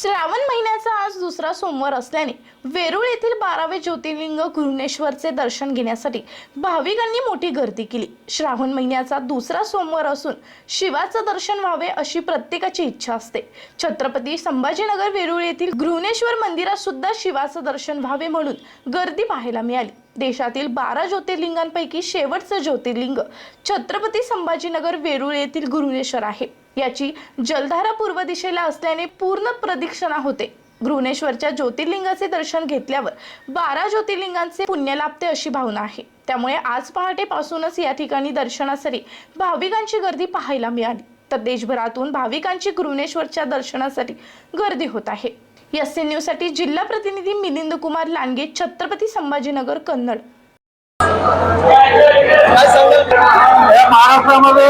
श्रावण महिन्याचा आज दुसरा सोमवार असल्याने वेरूळ येथील बारावे ज्योतिर्लिंग घृणेश्वरचे दर्शन घेण्यासाठी भाविकांनी मोठी गर्दी केली. श्रावण महिन्याचा दुसरा सोमवार असून शिवाचं दर्शन व्हावे अशी प्रत्येकाची इच्छा असते. छत्रपती संभाजीनगर वेरूळ येथील घृणेश्वर मंदिरात सुद्धा शिवाचं दर्शन व्हावे म्हणून गर्दी पाहायला मिळाली. देशातील बारा ज्योतिर्लिंगांपैकी शेवटचं ज्योतिर्लिंग छत्रपती संभाजीनगर वेरूळ येथील घृणेश्वर आहे. याची जलधारा पूर्व दिशेला असल्याने पूर्ण प्रदक्षिणा होते. घृणेश्वरच्या ज्योतिर्लिंगाचे दर्शन घेतल्यावर बारा ज्योतिर्लिंगांचे पुण्य लाभते अशी भावना आहे. त्यामुळे आज पहाटेपासूनच या ठिकाणी दर्शनासाठी भाविकांची गर्दी पाहायला मिळाली. तर देशभरातून भाविकांची घृणेश्वरच्या दर्शनासाठी गर्दी होत आहे. एस न्यूजसाठी जिल्हा प्रतिनिधी मिलिंद कुमार लांडगे छत्रपती संभाजीनगर कन्नड. महाराष्ट्रामध्ये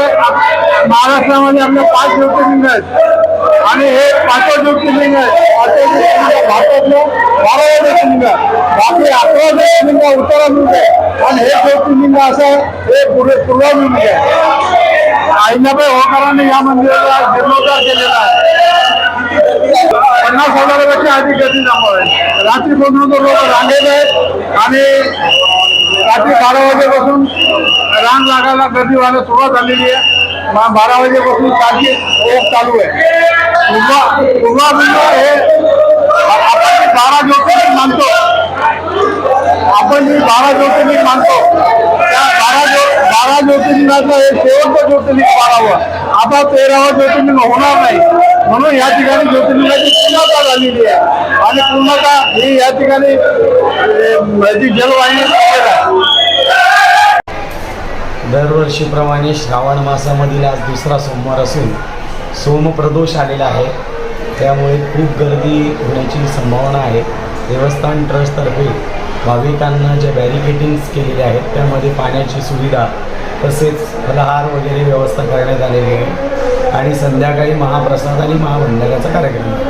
महाराष्ट्रामध्ये आपले पाच ज्योतिर्लिंग आहेत. आणि हे पाचवं ज्योतिर्लिंग आहे. पाचवं ज्योतिर्लिंग भारतातलं. बारावं ज्योतिर्लिंग बाकी अकरा ज्योतिर्लिंग उत्तराभिमुख आहे. आणि हे ज्योतिर्लिंग असं हे पूर्व पूर्वाभिमुख आहे. आईनाबाई होळकरांनी या मंदिराला जीर्णोद्धार केलेला आहे पन्नास आधी गर्दी जमा आहे रात्री पासून लोक रांगेत आहेत आणि रात्री बारा वाजेपासून रांग लागायला गर्दी व्हायला सुरुवात झालेली आहे. बारा वाजेपासून सारखी ओघ चालू आहे. उभा उभा हे आपण बारा ज्योतिर्लिंग मानतो आपण जे बारा ज्योतिर्लिंग मानतो त्या बारा ज्यो बारा ज्योतिर्लिंगाचं हे शेवटचं ज्योतिर्लिंग बारावं. आता तेरावं ज्योतिर्लिंग होणार नाही. म्हणून या ठिकाणी ज्योतिर्लिंगाची पूर्णता झालेली आहे? आणि पूर्णता ही या ठिकाणी जलवाहिनी दरवर्षीप्रमाणे श्रावण मासामधील आज दुसरा सोमवार असून सोमप्रदोष आलेला आहे. त्यामुळे खूप गर्दी होण्याची संभावना आहे. देवस्थान ट्रस्टतर्फे भाविकांना ज्या बॅरिकेडिंग्स केलेल्या आहेत त्यामध्ये पाण्याची सुविधा तसेच फलहार वगैरे व्यवस्था करण्यात आलेली आहे. आणि संध्याकाळी महाप्रसाद आणि महामंडळाचा कार्यक्रम आहे.